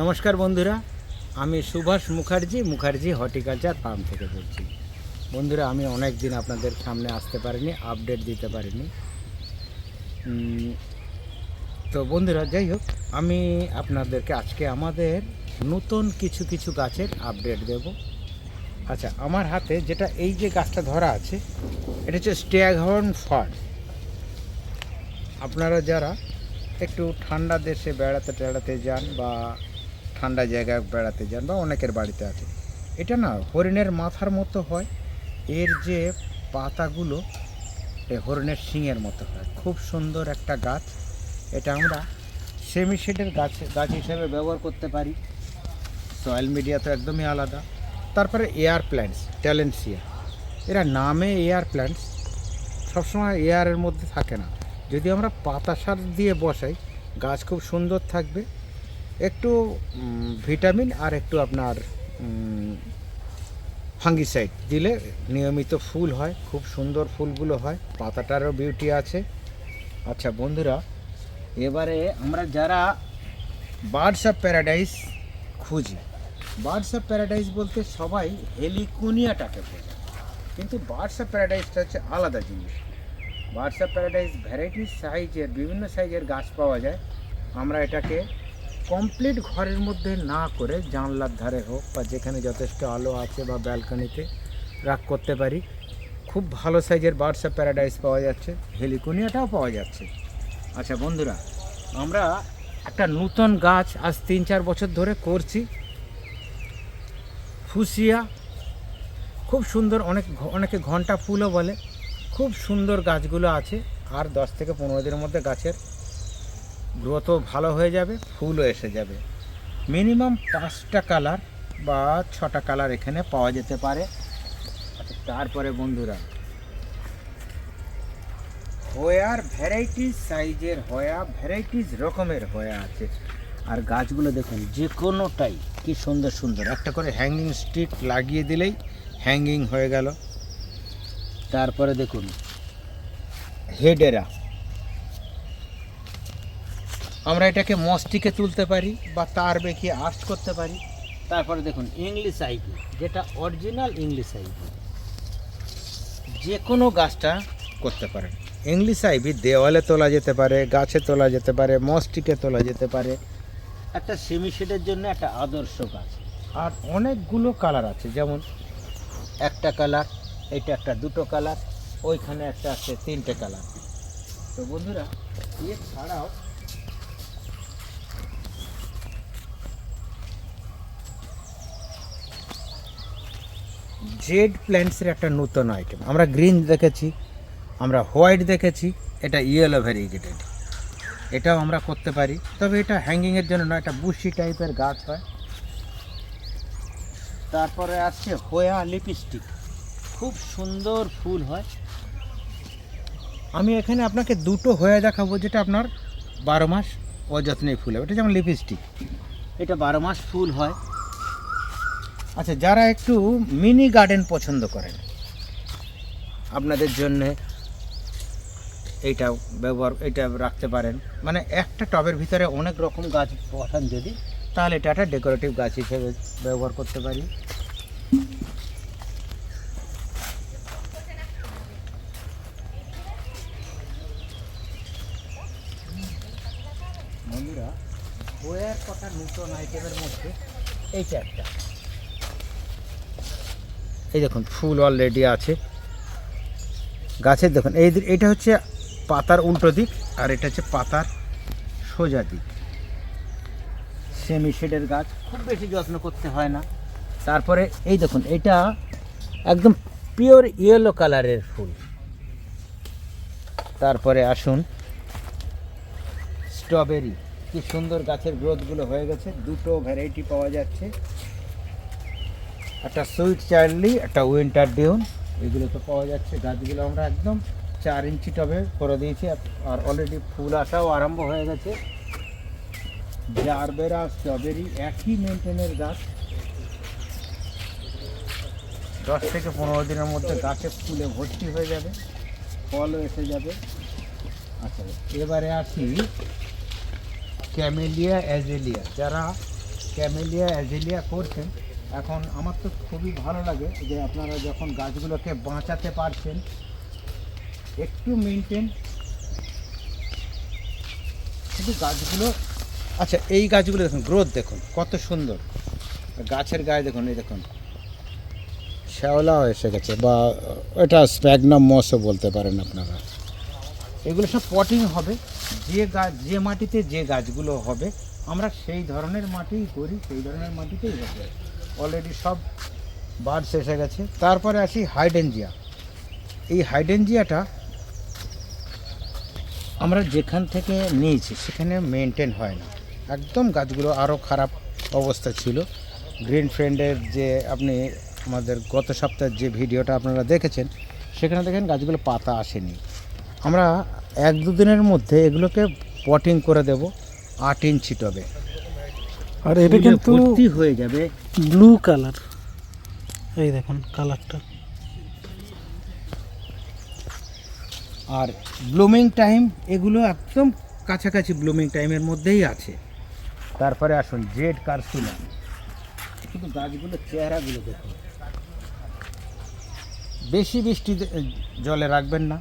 নমস্কার বন্ধুরা, আমি সুভাষ মুখার্জি মুখার্জি হর্টিকালচার ফার্ম থেকে বলছি। বন্ধুরা, আমি অনেক দিন আপনাদের সামনে আসতে পারিনি, আপডেট দিতে পারিনি। তো বন্ধুরা, যাই হোক, আমি আপনাদেরকে আজকে আমাদের নতুন কিছু কিছু গাছের আপডেট দেব। আচ্ছা আমার হাতে যেটা এই যে গাছটা ধরা আছে, এটা হচ্ছে স্ট্যাগহর্ন ফার্ন আপনারা যারা একটু ঠান্ডা দেশে বেড়াতে টেড়াতে যান বা ঠান্ডা জায়গায় বেড়াতে যান বা অনেকের বাড়িতে আছে এটা না হরিণের মাথার মতো হয়। এর যে পাতাগুলো, এ হরিণের শিঙের মতো হয়। খুব সুন্দর একটা গাছ। এটা আমরা সেমি শেডের গাছ গাছ হিসেবে ব্যবহার করতে পারি। সয়েল মিডিয়া তো একদমই আলাদা। তারপরে এয়ার প্ল্যান্টস, ট্যালেন্সিয়া। এরা নামে এয়ার প্ল্যান্টস। সবসময় এয়ারের মধ্যে থাকে না। যদি আমরা পাতা সার দিয়ে বসাই, গাছ খুব সুন্দর থাকবে। একটু ভিটামিন আর একটু আপনার ফাঙ্গিসাইড দিলে নিয়মিত ফুল হয়, খুব সুন্দর ফুলগুলো হয়। পাতাটারও বিউটি আছে। আচ্ছা বন্ধুরা, এবারে আমরা যারা বার্ডস অফ প্যারাডাইস খুঁজি, বার্ডস অফ প্যারাডাইস বলতে সবাই হেলিকুনিয়াটাকে বোঝায় কিন্তু বার্ডস অফ প্যারাডাইসটা হচ্ছে আলাদা জিনিস। বার্ডস অফ প্যারাডাইস ভ্যারাইটিস সাইজের, বিভিন্ন সাইজের গাছ পাওয়া যায়। আমরা এটাকে কমপ্লিট ঘরের মধ্যে না করে জানলার ধারে হোক বা যেখানে যথেষ্ট আলো আছে বা ব্যালকনিতে রাখ করতে পারি, খুব ভালো সাইজের বার্ডস অফ প্যারাডাইস পাওয়া যাচ্ছে, হেলিকুনিয়াটাও পাওয়া যাচ্ছে। আচ্ছা বন্ধুরা, আমরা একটা নূতন গাছ আজ তিন চার বছর ধরে করছি। ফুসিয়া, খুব সুন্দর, অনেক অনেকে ঘণ্টা ফুলও বলে, খুব সুন্দর গাছগুলো আছে। আর দশ থেকে পনেরো দিনের মধ্যে গাছের গ্রোথও ভালো হয়ে যাবে, ফুলও এসে যাবে। মিনিমাম পাঁচটা কালার বা ছটা কালার এখানে পাওয়া যেতে পারে। আচ্ছা তারপরে বন্ধুরা, হয়ার ভ্যারাইটিস সাইজের হয়া, ভ্যারাইটিস রকমের হয়া আছে। আর গাছগুলো দেখুন, যে কোনোটাই কি সুন্দর সুন্দর। একটা করে হ্যাঙ্গিং স্টিক লাগিয়ে দিলেই হ্যাঙ্গিং হয়ে গেল। তারপরে দেখুন, হেডেরা আমরা এটাকে মস্টিকে তুলতে পারি বা তার বেঁকিয়ে আর্ট করতে পারি। তারপরে দেখুন ইংলিশ আইপি যেটা অরিজিনাল ইংলিশ আইপি যে কোনো গাছটা করতে পারেন। ইংলিশ আইভি দেওয়ালে তোলা যেতে পারে গাছে তোলা যেতে পারে মস্টিকে তোলা যেতে পারে। একটা সেমি শেডের জন্য একটা আদর্শ গাছ। আর অনেকগুলো কালার আছে যেমন একটা কালার এটা একটা দুটো কালার ওইখানে একটা আছে তিনটে কালার তো বন্ধুরা এছাড়াও জেড প্ল্যান্টসের একটা নতুন আইটেম আমরা গ্রিন দেখেছি, আমরা হোয়াইট দেখেছি, এটা ইয়েলো ভ্যারিগেটেড এটাও আমরা করতে পারি, তবে এটা হ্যাঙ্গিংয়ের জন্য না এটা বুশি টাইপের গাছ হয়। তারপরে আসছে হোয়া লিপস্টিক খুব সুন্দর ফুল হয়। আমি এখানে আপনাকে দুটো হয়ে দেখাবো, যেটা আপনার বারো মাস অযত্নে ফুল হবে এটা যেমন লিপস্টিক এটা বারো মাস ফুল হয়। আচ্ছা যারা একটু মিনি গার্ডেন পছন্দ করেন, আপনাদের জন্য এইটা ব্যবহার এটা রাখতে পারেন। মানে একটা টবের ভিতরে অনেক রকম গাছ পাঠান যদি, তাহলে এটা একটা ডেকোরেটিভ গাছ হিসেবে ব্যবহার করতে পারি। বন্ধুরা, বইয়ের কথা নতুন আইটেমের মধ্যে এইটা একটা। এই দেখুন, ফুল অলরেডি আছে। গাছের দেখুন, এই এটা হচ্ছে পাতার উল্টো দিক আর এটা হচ্ছে পাতার সোজা দিক। সেমি শেডের গাছ, খুব বেশি যত্ন করতে হয় না। তারপরে এই দেখুন, এটা একদম পিওর ইয়েলো কালারের ফুল। তারপরে আসুন স্ট্রবেরি কি সুন্দর গাছের গ্রোথগুলো হয়ে গেছে, দুটো ভ্যারাইটি পাওয়া যাচ্ছে। একটা সুইট চার্লি একটা উইন্টার ডিউন। এগুলো তো পাওয়া যাচ্ছে গাছগুলো আমরা একদম চার ইঞ্চি টবে করে দিয়েছি, আর- অলরেডি ফুল আসাও আরম্ভ হয়ে গেছে। জারবেরা, স্ট্রবেরি, একই মেনটেনের গাছ। দশ থেকে পনেরো দিনের মধ্যে গাছে ফুলে ভর্তি হয়ে যাবে, ফলও এসে যাবে। আচ্ছা এবারে আসি ক্যামেলিয়া অ্যাজেলিয়া যারা ক্যামেলিয়া অ্যাজেলিয়া করছেন এখন আমার তো খুবই ভালো লাগে যে আপনারা যখন গাছগুলোকে বাঁচাতে পারছেন একটু মেনটেন কিন্তু গাছগুলো আচ্ছা এই গাছগুলো দেখুন গ্রোথ দেখুন কত সুন্দর। গাছের গায়ে দেখুন এই দেখুন। শ্যাওলা এসে গেছে বা এটা স্প্যাগনাম মসও বলতে পারেন আপনারা। এগুলো সব পটিং হবে যে গাছ যে মাটিতে যে গাছগুলো হবে আমরা সেই ধরনের মাটিই করি সেই ধরনের মাটিতেই হবে অলরেডি সব বার্ডস এসে গেছে। তারপরে আসি হাইডেনজিয়া। এই হাইডেনজিয়াটা আমরা যেখান থেকে নিয়েছি সেখানে মেনটেন হয় না। একদম গাছগুলো আরও খারাপ অবস্থা ছিল। গ্রিন ফ্রেন্ডের যে আপনি আমাদের গত সপ্তাহের যে ভিডিওটা আপনারা দেখেছেন সেখানে দেখেন গাছগুলো পাতা আসেনি। আমরা এক দুদিনের মধ্যে এগুলোকে পটিং করে দেব আট ইঞ্চি টবে। আর এটা কিন্তু হয়ে যাবে। Blue colour. এই দেখুন কালারটা। আর ব্লুমিং টাইম, এগুলো একদম কাছাকাছি ব্লুমিং টাইমের মধ্যেই আছে। তারপরে আসুন, জেড কার্সুলা শুধু গাছগুলো, চেহারাগুলো দেখুন। বেশি বৃষ্টি জলে রাখবেন না।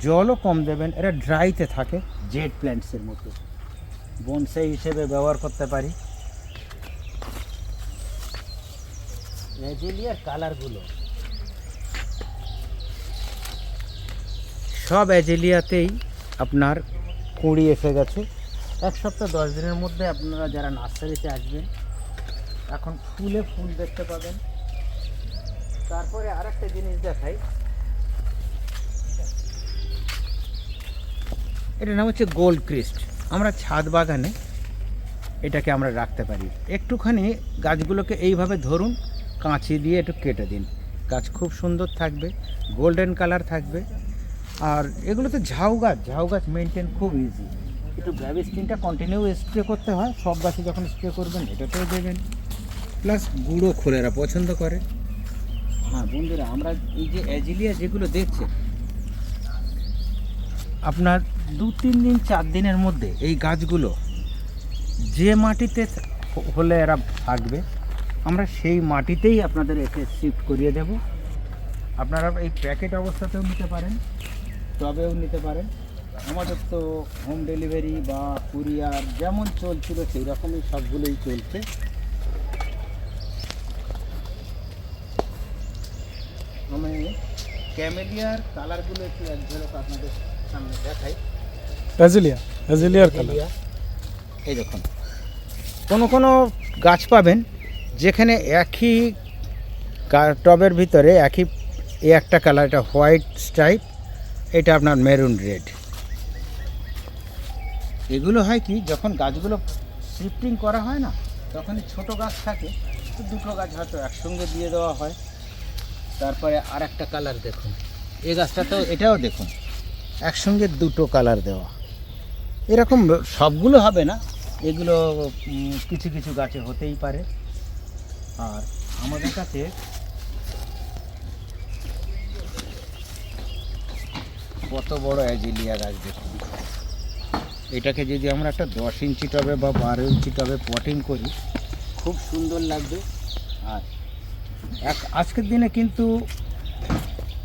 জলও কম দেবেন, এরা ড্রাইতে থাকে, জেড প্ল্যান্টসের মতো। বনসাই হিসেবে ব্যবহার করতে পারি। রেজেলিয়ার কালারগুলো সব অ্যাজেলিয়াতেই আপনার কুঁড়ি এসে গেছে। এক সপ্তাহ দশ দিনের মধ্যে আপনারা যারা নার্সারিতে আসবেন এখন ফুলে ফুল দেখতে পাবেন। তারপরে আর একটা জিনিস দেখাই। এটার নাম হচ্ছে গোল্ড ক্রিস্ট। আমরা ছাদ বাগানে এটাকে আমরা রাখতে পারি। একটুখানি গাছগুলোকে এইভাবে ধরুন কাঁচি দিয়ে একটু কেটে দিন। গাছ খুব সুন্দর থাকবে গোল্ডেন কালার থাকবে। আর এগুলো তো ঝাউ গাছ ঝাউ গাছ মেনটেন খুব ইজি একটু গ্র্যাভিস্টিনটা কন্টিনিউ স্প্রে করতে হয়, সব গাছে যখন স্প্রে করবেন এটাতেও দেবেন। প্লাস গুঁড়ো খোলেরা পছন্দ করে। হ্যাঁ বন্ধুরা, আমরা এই যে অ্যাজিলিয়া যেগুলো দেখছেন আপনার দু তিন দিন, চার দিনের মধ্যে এই গাছগুলো যে মাটিতে হলে এরা থাকবে আমরা সেই মাটিতেই আপনাদের একে শিফট করিয়ে দেব। আপনারা এই প্যাকেট অবস্থাতেও নিতে পারেন টবেও নিতে পারেন। আমাদের তো হোম ডেলিভারি বা কুরিয়ার যেমন চলছিল সেই রকমই সবগুলোই চলছে। আমি ক্যামেলিয়ার কালারগুলো একটু এক ঝলক আপনাদের সামনে দেখাই। অ্যাজিলিয়া অ্যাজিলিয়ার কালার এই দেখুন। কোনো কোনো গাছ পাবেন যেখানে একই টবের ভিতরে একই, এ একটা কালার, এটা হোয়াইট স্ট্রাইপ, এটা আপনার মেরুন রেড। এগুলো হয় কি, যখন গাছগুলো শিফটিং করা হয় না, তখন ছোট গাছ থাকে, তো দুটো গাছ হয়তো একসঙ্গে দিয়ে দেওয়া হয়। তারপরে আর একটা কালার দেখুন। এই গাছটাতেও এটাও দেখুন, একসঙ্গে দুটো কালার দেওয়া। এরকম সবগুলো হবে না, এগুলো কিছু কিছু গাছে হতেই পারে। আর আমাদের কাছে কত বড় অ্যাজিলিয়া গাছ দেখুন। এটাকে যদি আমরা একটা দশ ইঞ্চি টবে বা বারো ইঞ্চি টবে পটিং করি, খুব সুন্দর লাগবে। আর এক, আজকের দিনে কিন্তু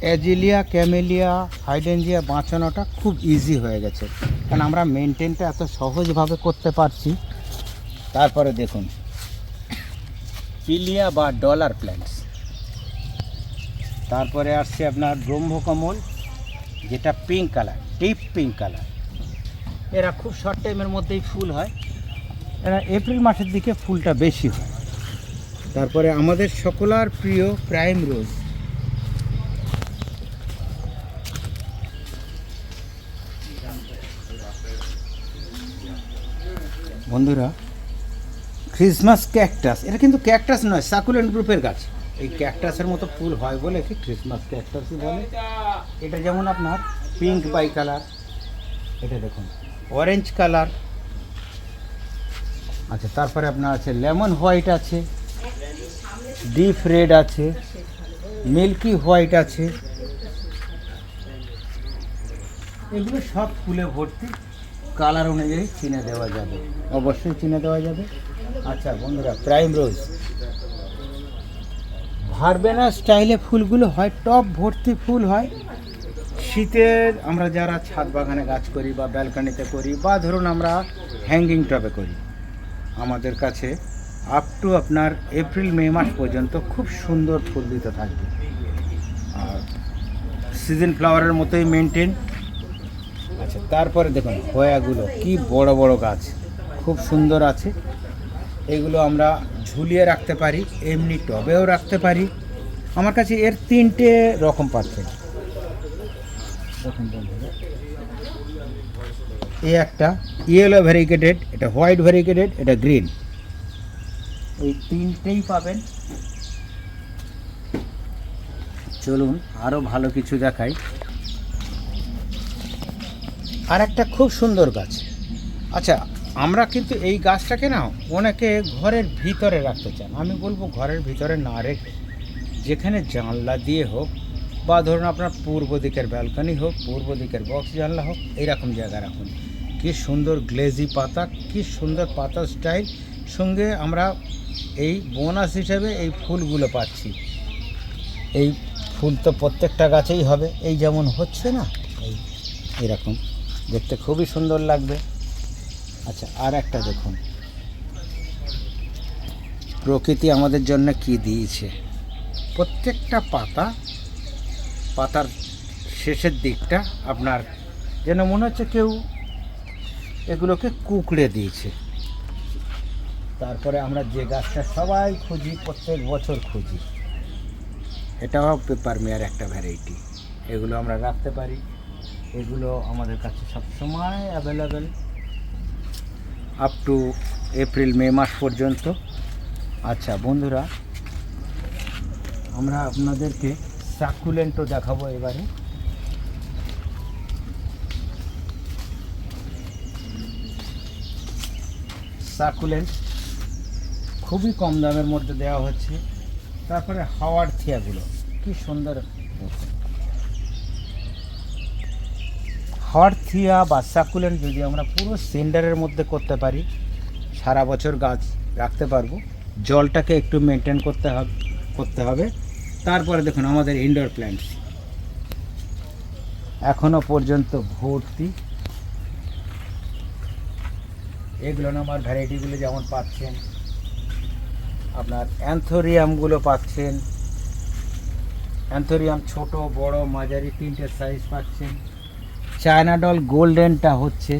অ্যাজিলিয়া, ক্যামেলিয়া, হাইডেনজিয়া বাঁচানোটা খুব ইজি হয়ে গেছে। কারণ আমরা মেনটেনটা এত সহজভাবে করতে পারছি। তারপরে দেখুন পিলিয়া বা ডলার প্ল্যান্টস। তারপরে আসছে আপনার ব্রহ্মকমল, যেটা pink colour deep pink colour এরা খুব শর্ট টাইমের মধ্যেই ফুল হয়। এরা এপ্রিল মাসের দিকে ফুলটা বেশি হয়। তারপরে আমাদের সকলার প্রিয় প্রাইম রোজ বন্ধুরা ক্রিসমাস ক্যাকটাস এটা কিন্তু ক্যাকটাস নয় সাকুলেন্ট গ্রুপের গাছ। এই ক্যাকটাসের মতো ফুল হয় বলে কি ক্রিসমাস ক্যাকটাসই বলে। এটা যেমন আপনার পিঙ্ক বাই কালার এটা দেখুন অরেঞ্জ কালার আচ্ছা তারপরে আপনার আছে লেমন হোয়াইট আছে ডিপ রেড আছে মিল্কি হোয়াইট আছে। এগুলো সব ফুলে ভর্তি। কালার অনুযায়ী চিনে দেওয়া যাবে। অবশ্যই চিনে দেওয়া যাবে। আচ্ছা বন্ধুরা প্রাইম রোজ ভারবেনা স্টাইলে ফুলগুলো হয় টপ ভর্তি ফুল হয়। শীতের আমরা যারা ছাদ বাগানে গাছ করি বা ব্যালকনিতে করি বা ধরুন আমরা হ্যাঙ্গিং টবে করি, আমাদের কাছে আপ টু আপনার এপ্রিল মে মাস পর্যন্ত খুব সুন্দর ফুল দিতে থাকবে। আর সিজন ফ্লাওয়ারের মতোই মেনটেন আচ্ছা তারপরে দেখুন, হয়াগুলো, কি বড় বড় গাছ, খুব সুন্দর আছে। এগুলো আমরা ঝুলিয়ে রাখতে পারি, এমনি টবেও রাখতে পারি। আমার কাছে এর তিনটে রকম বন্ধুরা এই একটা ইয়েলো ভ্যারিকেটেড এটা হোয়াইট ভ্যারিকেটেড এটা গ্রিন এই তিনটেই পাবেন। চলুন আরও ভালো কিছু দেখাই। আর একটা খুব সুন্দর গাছ। আচ্ছা আমরা কিন্তু এই গাছটাকে না অনেকে ঘরের ভিতরে রাখতে চান আমি বলব ঘরের ভিতরে না রেখে, যেখানে জানলা দিয়ে হোক বা ধরুন আপনার পূর্ব দিকের ব্যালকনি হোক, পূর্ব দিকের বক্স জানলা হোক এইরকম জায়গা রাখুন। কি সুন্দর গ্লেজি পাতা, কি সুন্দর পাতা স্টাইল সঙ্গে আমরা এই বোনাস হিসেবে এই ফুলগুলো পাচ্ছি। এই ফুল তো প্রত্যেকটা গাছেই হবে। এই যেমন হচ্ছে না, এই এরকম। দেখতে খুবই সুন্দর লাগবে। আচ্ছা আর একটা দেখুন। প্রকৃতি আমাদের জন্য কি দিয়েছে? প্রত্যেকটা পাতা, পাতার শেষের দিকটা আপনার যেন মনে হচ্ছে কেউ এগুলোকে কুকড়ে দিয়েছে। তারপরে আমরা যে গাছটা সবাই খুঁজি, প্রত্যেক বছর খুঁজি। এটাও পেপার মেয়ার একটা ভ্যারাইটি এগুলো আমরা রাখতে পারি। এগুলো আমাদের কাছে সবসময় available up to April May মাস পর্যন্ত। আচ্ছা বন্ধুরা, আমরা আপনাদেরকে সাকুলেন্টও দেখাবো এবারে। সাকুলেন্ট খুবই কম দামের মধ্যে দেওয়া হচ্ছে। তারপরে হাওয়ার থিয়াগুলো, কি সুন্দর দেখুন। হাওয়ার থিয়া বা সাকুলেন্ট যদি আমরা পুরো সিন্ডারের মধ্যে করতে পারি, সারা বছর গাছ রাখতে পারব। জলটাকে একটু মেনটেন করতে হবে করতে হবে। তারপরে দেখুন আমাদের ইনডোর প্ল্যান্টস এখনও পর্যন্ত ভর্তি। এগুলো আমার ভ্যারাইটিগুলো যেমন পাচ্ছেন, আপনার অ্যান্থোরিয়ামগুলো পাচ্ছেন। অ্যান্থোরিয়াম ছোট, বড়, মাঝারি, তিনটে সাইজ পাচ্ছেন। চায়নাডল গোল্ডেনটা হচ্ছে।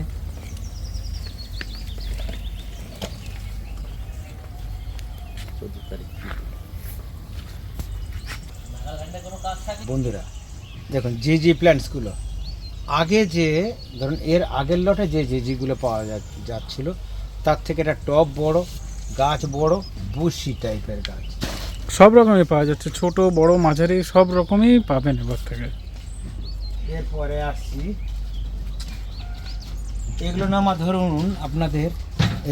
বন্ধুরা দেখুন জি জি প্ল্যান্টসগুলো আগে যে ধরুন এর আগের লটে যে যে জিগুলো পাওয়া যা- যাচ্ছিল তার থেকে এটা টপ বড় গাছ বড় বুশি টাইপের গাছ। সব রকমই পাওয়া যাচ্ছে ছোট বড় মাঝারি সব রকমই পাবেন এবার থেকে। এরপরে আসছি। এগুলো নামা ধরুন আপনাদের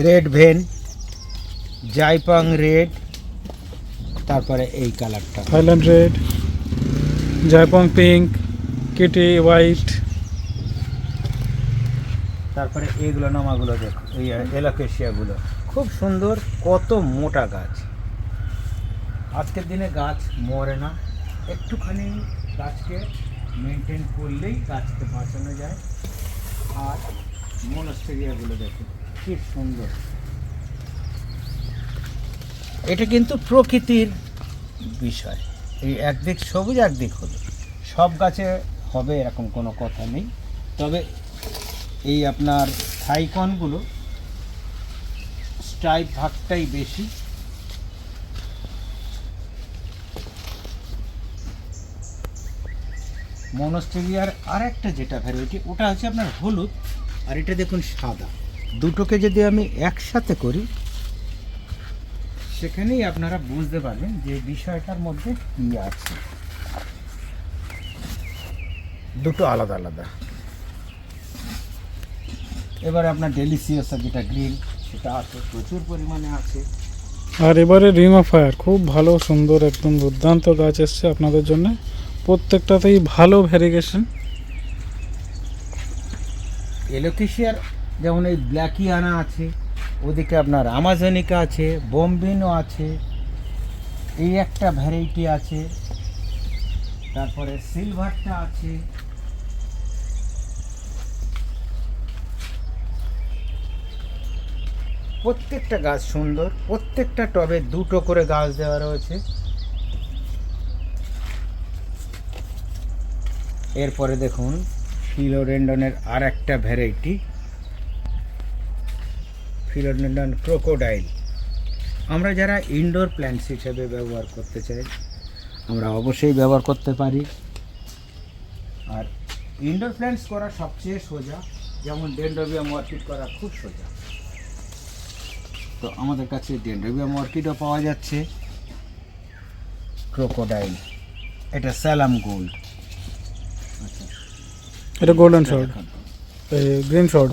রেড ভেন জাইপাং রেড তারপরে এই কালারটা থাইল্যান্ড রেড জয়পং পিঙ্ক কেটি হোয়াইট তারপরে এইগুলো নামাগুলো দেখো এই এলাকেশিয়াগুলো খুব সুন্দর কত মোটা গাছ। আজকের দিনে গাছ মরে না একটুখানি গাছকে মেনটেন করলেই গাছকে বাঁচানো যায়। আর মনস্টেরিয়াগুলো দেখো কি সুন্দর। এটা কিন্তু প্রকৃতির বিষয়। এই একদিক সবুজ, একদিক হলুদ। সব গাছে হবে এরকম কোনো কথা নেই। তবে এই আপনার থাইকনগুলো স্ট্রাইপ ভাগটাই বেশি। মনস্টেরিয়ার আর একটা যেটা ভ্যারাইটি ওটা হচ্ছে আপনার হলুদ, আর এটা দেখুন সাদা। দুটোকে যদি আমি একসাথে করি, সেখানেই আপনারা বুঝতে পারবেন যে বিষয়টার মধ্যে কী আছে। দুটো আলাদা আলাদা। এবারে আপনার ডেলিসিয়াসা যেটা গ্রিন সেটা আছে, প্রচুর পরিমাণে আছে। আর এবারে রিমা ফায়ার খুব ভালো, সুন্দর, একদম দুর্দান্ত গাছ এসছে আপনাদের জন্য। প্রত্যেকটাতেই ভালো ভ্যারিগেশন এলোকেশিয়ার যেমন এই ব্ল্যাকি আনা আছে, ওদিকে আপনার আমাজনিকা আছে বোমবিনও আছে, এই একটা ভ্যারাইটি আছে। তারপরে সিলভারটা আছে। প্রত্যেকটা গাছ সুন্দর, প্রত্যেকটা টবে দুটো করে গাছ দেওয়া রয়েছে। এরপরে দেখুন, ফিলোরেন্ডনের আর একটা ভ্যারাইটি। ফিলোরেন্ডন ক্রোকোডাইল। আমরা যারা ইনডোর প্ল্যান্টস হিসেবে ব্যবহার করতে চাই, আমরা অবশ্যই ব্যবহার করতে পারি। আর ইনডোর প্ল্যান্টস করা সবচেয়ে সোজা, যেমন ডেন্ড্রোবিয়াম অর্কিড করা খুব সোজা। তো আমাদের কাছে ডেন্ড্রোবিয়াম অর্কিডও পাওয়া যাচ্ছে। ক্রোকোডাইল। এটা স্যালাম গোল্ড। এটা golden short green short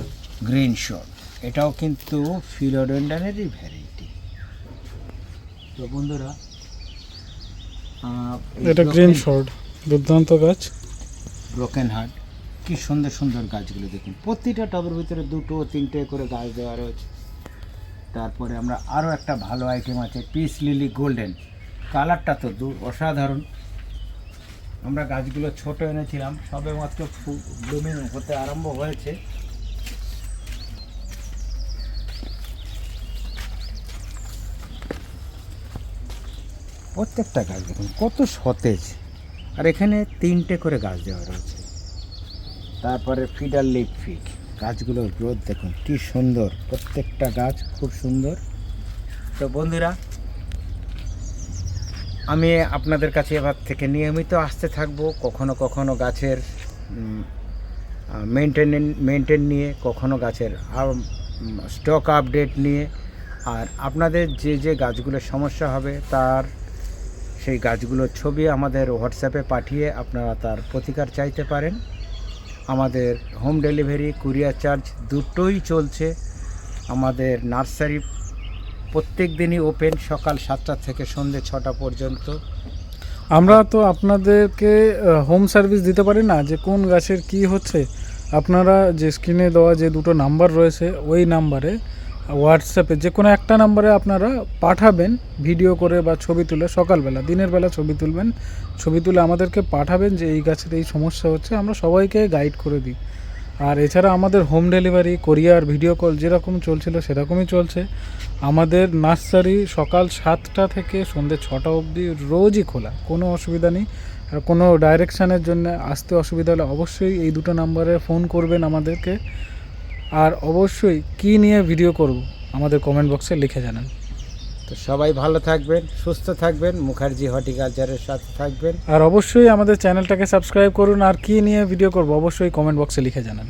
green short এটাও কিন্তু ফিলোডেন্ডানেরই ভ্যারাইটি তো বন্ধুরা এটা গ্রিন শর্ট দুর্দান্ত গাছ। ব্রোকেন হার্ট কি সুন্দর সুন্দর গাছগুলো দেখুন। প্রতিটা টবের ভিতরে দুটো তিনটে করে গাছ দেওয়া রয়েছে। তারপরে আমরা আরও একটা ভালো আইটেম আছে পিস লিলি গোল্ডেন কালারটা তো অসাধারণ। আমরা গাছগুলো ছোট এনেছিলাম সবে মাত্র ব্লুমিং হতে আরম্ভ হয়েছে। প্রত্যেকটা গাছ দেখুন, কত সতেজ। আর এখানে তিনটে করে গাছ দেওয়া রয়েছে। তারপরে ফিডার লিপ ফিড গাছগুলোর গ্রোথ দেখুন, কি সুন্দর। প্রত্যেকটা গাছ খুব সুন্দর। তো বন্ধুরা আমি আপনাদের কাছে এবার থেকে নিয়মিত আসতে থাকব, কখনো কখনো গাছের মেনটেন মেনটেন নিয়ে, কখনো গাছের স্টক আপডেট নিয়ে। আর আপনাদের যে যে গাছগুলোর সমস্যা হবে, তার সেই গাছগুলোর ছবি আমাদের হোয়াটসঅ্যাপে পাঠিয়ে আপনারা তার প্রতিকার চাইতে পারেন। আমাদের হোম ডেলিভারি কুরিয়ার চার্জ দুটোই চলছে। আমাদের নার্সারি প্রত্যেক দিনই ওপেন সকাল সাতটা থেকে সন্ধ্যে ছটা পর্যন্ত। আমরা তো আপনাদেরকে হোম সার্ভিস দিতে পারি না যে কোন গাছের কি হচ্ছে। আপনারা যে স্ক্রিনে দেওয়া যে দুটো নাম্বার রয়েছে, ওই নাম্বারে হোয়াটসঅ্যাপে যে কোনো একটা নাম্বারে আপনারা পাঠাবেন ভিডিও করে বা ছবি তুলে, সকালবেলা, দিনের বেলা ছবি তুলবেন। ছবি তুলে আমাদেরকে পাঠাবেন যে এই গাছের এই সমস্যা হচ্ছে, আমরা সবাইকে গাইড করে দিই। আর এছাড়া আমাদের home delivery courier video call যেরকম চলছিল সেরকমই চলছে। আমাদের নার্সারি সকাল সাতটা থেকে সন্ধ্যে ছটা অবধি রোজই খোলা, কোনো অসুবিধা নেই। আর কোনো ডাইরেকশানের জন্য আসতে অসুবিধা হলে অবশ্যই এই দুটো নাম্বারে ফোন করবেন আমাদেরকে। আর অবশ্যই কি নিয়ে ভিডিও করব, আমাদের কমেন্ট বক্সে লিখে জানান। তো সবাই ভালো থাকবেন, সুস্থ থাকবেন, মুখার্জি হর্টিকালচারের সাথে থাকবেন। আর অবশ্যই আমাদের চ্যানেলটাকে সাবস্ক্রাইব করুন, আর কি নিয়ে ভিডিও করব অবশ্যই কমেন্ট বক্সে লিখে জানান